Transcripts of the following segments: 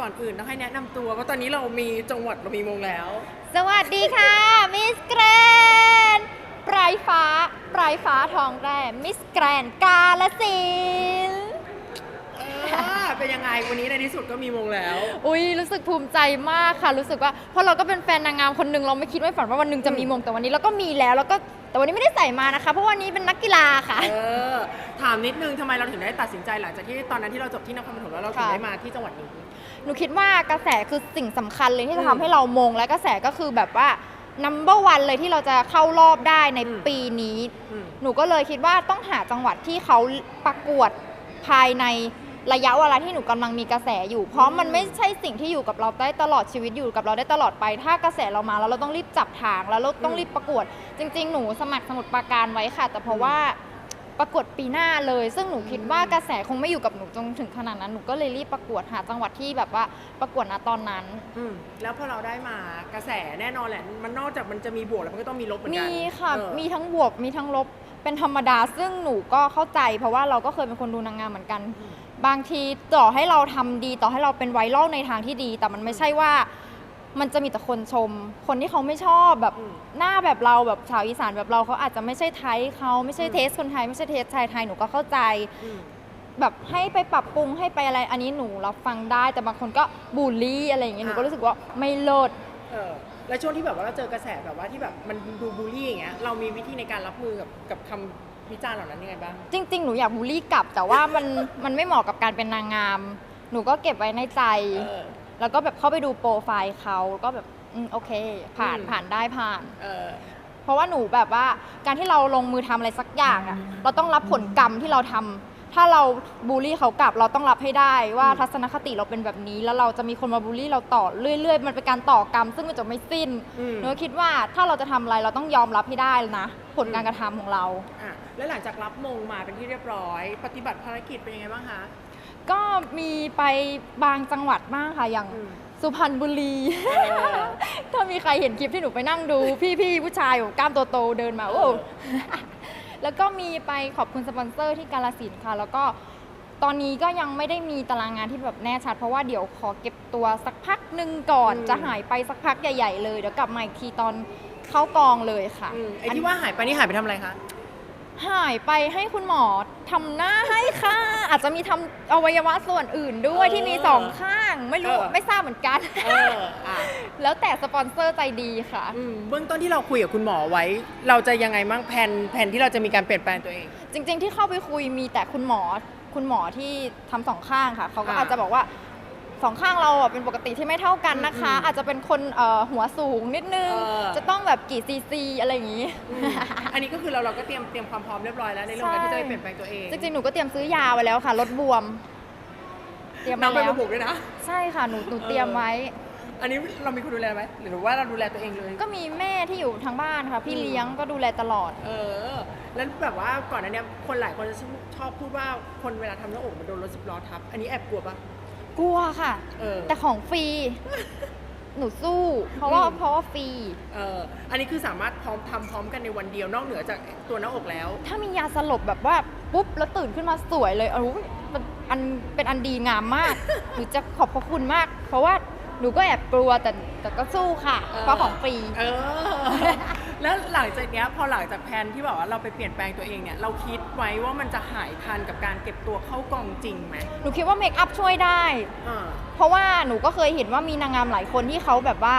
ก่อนอื่นต้องให้แนะนำตัวเพราะตอนนี้เรามีจังหวัดเรามีมงแล้ว สวัสดีค่ะ มิสแกรนปลายฟ้าปลายฟ้าทองแร่มิสแกรนกาลสินธุ์เออ เป็นยังไงวันนี้ในที่สุดก็มีมงแล้ว อุ้ยรู้สึกภูมิใจมากค่ะ รู้สึกว่าเพราะเราก็เป็นแฟนนางงามคนหนึ่งเราไม่คิดไม่ฝันว่าวันหนึ่งจะมีมงแต่วันนี้เราก็มีแล้วแล้วก็แต่วันนี้ไม่ได้ใส่มานะคะ เพราะวันนี้เป็นนักกีฬาค่ะ เออ ถามนิดนึงทำไมเราถึงได้ตัดสินใจหลังจากที่ตอนนั้นที่เราจบที่นครปฐมแล้วเราถึงค่ะ ได้มาที่จังหวัดนี้ หนูคิดว่ากระแสคือสิ่งสำคัญเลยที่อืจะมทำให้เรามง และกระแสก็คือแบบว่า number one เลยที่เราจะเข้ารอบได้ในอืม ปีนี้ อืม หนูก็เลยคิดว่าต้องหาจังหวัดที่เขาประกวดภายในระยะเวลาที่หนูกำลังมีกระแสอยู่ เพราะมันไม่ใช่สิ่งที่อยู่กับเราได้ตลอดชีวิตอยู่กับเราได้ตลอดไป ถ้ากระแสเรามาแล้วเราต้องรีบจับทางแล้วเราต้องรีบประกวด จริง ๆ หนูสมัครสมุดปราการไว้ค่ะ แต่เพราะว่า ประกวดปีหน้าเลย ซึ่งหนูคิดว่ากระแสคงไม่อยู่กับหนูจนถึงขนาดนั้น หนูก็เลยรีบประกวดหาจังหวัดที่แบบว่าประกวดณตอนนั้น อืมแล้วพอเราได้มากระแสแน่นอนแหละ มันนอกจากมันจะมีบวกแล้วมันก็ต้องมีลบเหมือนกันมีค่ะ เออ มีทั้งบวก มีทั้งลบ เป็นธรรมดา ซึ่งหนูก็เข้าใจ เพราะว่าเราก็เคยเป็นคนดูนางงามเหมือนกัน อืม บางทีต่อให้เราทำดี ต่อให้เราเป็นไวรัลในทางที่ดี แต่มันไม่ใช่ว่า มันจะมีแต่คนชม คนที่เขาไม่ชอบแบบอืมหน้าแบบเราแบบชาวอีสานแบบเราเขาอาจจะไม่ใช่ไทยเขาไม่ใช่อืมเทสคนไทย ไม่ใช่เทสชายไทยหนูก็เข้าใจอืมแบบให้ไปปรับปรุงให้ไปอะไร อันนี้หนูรับฟังได้แต่บางคนก็บูลลี่อะไรอย่างเงี้ยหนูก็รู้สึกว่าไม่เลิศเออแล้วช่วงที่แบบว่าเราเจอกระแสแบบว่าที่แบบมันดูบูลลี่อย่างเงี้ยเรามีวิธีในการรับมือกับกับคำวิจารณ์เหล่านั้นยังไงบ้างจริง ๆ หนูอยากบูลลี่กลับ แต่ว่ามันมันไม่เหมาะกับการเป็นนางงาม หนูก็เก็บไว้ในใจเออ แล้วก็แบบเข้าไปดูโปรไฟล์เขาก็แบบอืมโอเค ผ่านอืม ผ่านได้ผ่าน เออ เพราะว่าหนูแบบว่าการที่เราลงมือทำอะไรสักอย่างอะเราต้องรับผลกรรมที่เราทำถ้าเราบูลลี่เขากลับเราต้องรับให้ได้ว่าอืม ทัศนคติเราเป็นแบบนี้ แล้วเราจะมีคนมาบูลลี่เราต่อเรื่อย ๆ มันเป็นการต่อกรรม ซึ่งมันจะไม่สิ้นอืมหนูคิดว่าถ้าเราจะทำอะไรเราต้องยอมรับให้ได้นะผลการกระทำของเรา อะแล้วหลังจากรับมงมาเป็นที่เรียบร้อย ปฏิบัติภารกิจเป็นยังไงบ้างคะ ก็มีไปบางจังหวัดบ้างค่ะอย่างอืมสุพรรณบุรีเออถ้ามีใครเห็นคลิปที่หนูไปนั่งดู พี่ๆผู้ชายอยู่กล้ามโตๆเดินมาโอ้เออแล้วก็มีไปขอบคุณสปอนเซอร์ที่กาลสินธุ์ค่ะ แล้วก็ตอนนี้ก็ยังไม่ได้มีตารางงานที่แบบแน่ชัด เพราะว่าเดี๋ยวขอเก็บตัวสักพักหนึ่งก่อนจะหายไปสักพักใหญ่ ๆ เลยเดี๋ยวกลับมาอีกทีตอนเข้ากองเลยค่ะอืมไอ้ที่ว่าหายไปนี่หายไปทำอะไรคะ หายไปให้คุณหมอทำหน้าให้ค่ะ อาจจะมีทำอวัยวะส่วนอื่นด้วยเออที่มีสองข้าง ไม่รู้เออ ไม่ทราบเหมือนกัน เอออะแล้วแต่สปอนเซอร์ใจดีค่ะ อืมเบื้องต้นที่เราคุยกับคุณหมอไว้ เราจะยังไงบ้างแผนแผนที่เราจะมีการเปลี่ยนแปลงตัวเอง จริงๆที่เข้าไปคุยมีแต่คุณหมอ คุณหมอที่ทำสองข้างค่ะ เขาก็อ่าอาจจะบอกว่า สองข้างเราอะเป็นปกติที่ไม่เท่ากันนะคะอืมอาจจะเป็นคนเอ่อหัวสูงนิดนึง เออ จะต้องแบบกี่ซีซีอะไรอย่างนี้อืมอันนี้ก็คือเราเราก็เตรียมเตรียมความพร้อมเรียบร้อยแล้วในเรื่องการที่จะไปเปลี่ยนแปลงตัวเองจริงๆ หนูก็เตรียมซื้อยาไว้แล้วค่ะลดบวม เตรียมน้องไว้เป็นแล้วระบุด้วยนะ ใช่ค่ะหนูหนูเตรียมไว้ อันนี้เรามีคนดูแลไหมหรือว่าเราดูแลตัวเองเลย ก็มีแม่ที่อยู่ทางบ้านค่ะ พี่อืมเลี้ยงก็ดูแลตลอด เออ แล้วแบบว่าก่อนอันเนี้ยคนหลายคนจะชอบพูดว่าคนเวลาทำหน้าอกมันโดนรถสิบล้อทับ อันนี้แอบกลัวปะ กลัวค่ะ เออแต่ของฟรี หนูสู้ เพราะว่าอืมเพราะว่าฟรี เอออันนี้คือสามารถพร้อมทำพร้อมกันในวันเดียวนอกเหนือจากตัวหน้าอกแล้ว ถ้ามียาสลบแบบว่าปุ๊บแล้วตื่นขึ้นมาสวยเลยเอามันอันเป็นอันดีงามมาก หนูจะขอบพระคุณมาก เพราะว่าหนูก็แอบกลัวแต่แต่ก็สู้ค่ะ เออ เพราะของฟรี เออ แล้วหลังจากเนี้ยพอหลังจากแพลนที่แบบว่าเราไปเปลี่ยนแปลงตัวเองเนี่ยเราคิดไว้ว่ามันจะหายทันกับการเก็บตัวเข้ากองจริงไหมหนูคิดว่าเมคอัพช่วยได้ อ่า เพราะว่าหนูก็เคยเห็นว่ามีนางงามหลายคนที่เขาแบบว่า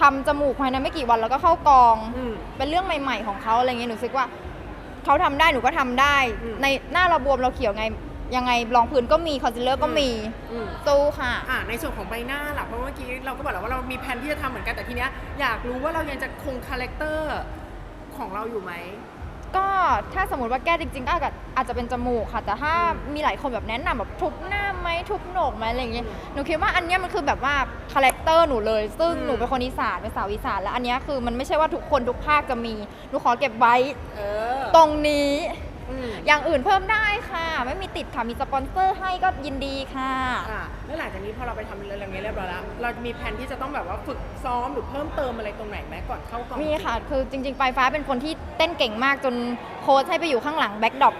ทำจมูกภายในไม่กี่วันแล้วก็เข้ากอง อืมเป็นเรื่องใหม่ ๆ ของเขาอะไรเงี้ยหนูรู้สึกว่าเขาทำได้หนูก็ทำได้ อืม ในหน้าเราบวมเราเขียวไง ยังไงรองพื้นก็มีคอนซีลเลอร์ก็มีอืมสู้ค่ะ อ่าในส่วนของใบหน้าล่ะเพราะเมื่อกี้เราก็บอกแล้วว่าเรามีแผนที่จะทำเหมือนกันแต่ทีเนี้ยอยากรู้ว่าเรายังจะคงคาแรคเตอร์ของเราอยู่ไหม ก็ถ้าสมมติว่าแก้จริงๆก็อาจจะอาจจะเป็นจมูกค่ะ แต่ถ้าอืมมีหลายคนแบบแนะนำแบบทุบหน้าไหมทุบโหนกไหมอะไรอย่างเงี้ยอืมหนูคิดว่าอันเนี้ยมันคือแบบว่าคาแรคเตอร์หนูเลย ซึ่งอืม หนูเป็นคนอีสานเป็นสาวอีสานแล้วอันเนี้ยคือมันไม่ใช่ว่าทุกคนทุกภาคจะมีหนูขอเก็บไว้เออตรงนี้ อืมอย่างอื่นเพิ่มได้ค่ะ ไม่มีติดค่ะ มีสปอนเซอร์ให้ก็ยินดีค่ะ อ่าแล้วหลังจากนี้พอเราไปทำเรื่องนี้เรียบร้อยแล้ว เรามีแผนที่จะต้องแบบว่าฝึกซ้อมหรือเพิ่มเติมอะไรตรงไหนไหมก่อนเข้ากองมีค่ะ คือจริงๆปลายฟ้าเป็นคนที่เต้นเก่งมากจนโค้ชให้ไปอยู่ข้างหลังแบ็กดรอป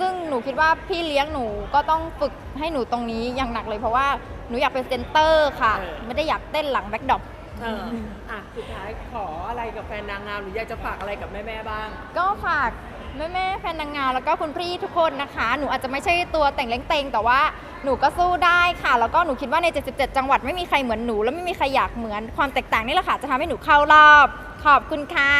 ซึ่งหนูคิดว่าพี่เลี้ยงหนูก็ต้องฝึกให้หนูตรงนี้อย่างหนักเลยเพราะว่าหนูอยากเป็นเซนเตอร์ค่ะเออไม่ได้อยากเต้นหลังแบ็คดรอป เอออะสุดท้ายขออะไรกับแฟนนางงามหรืออยากจะฝากอะไรกับแม่ๆบ้าง ก็ฝาก แม่แม่แฟนนางงามแล้วก็คุณพี่ทุกคนนะคะ หนูอาจจะไม่ใช่ตัวแต่งเล้งเตงแต่ว่าหนูก็สู้ได้ค่ะ แล้วก็หนูคิดว่าใน 77 จังหวัดไม่มีใครเหมือนหนู และไม่มีใครอยากเหมือนความแตกต่างนี่แหละค่ะ จะทำให้หนูเข้ารอบ ขอบคุณค่ะ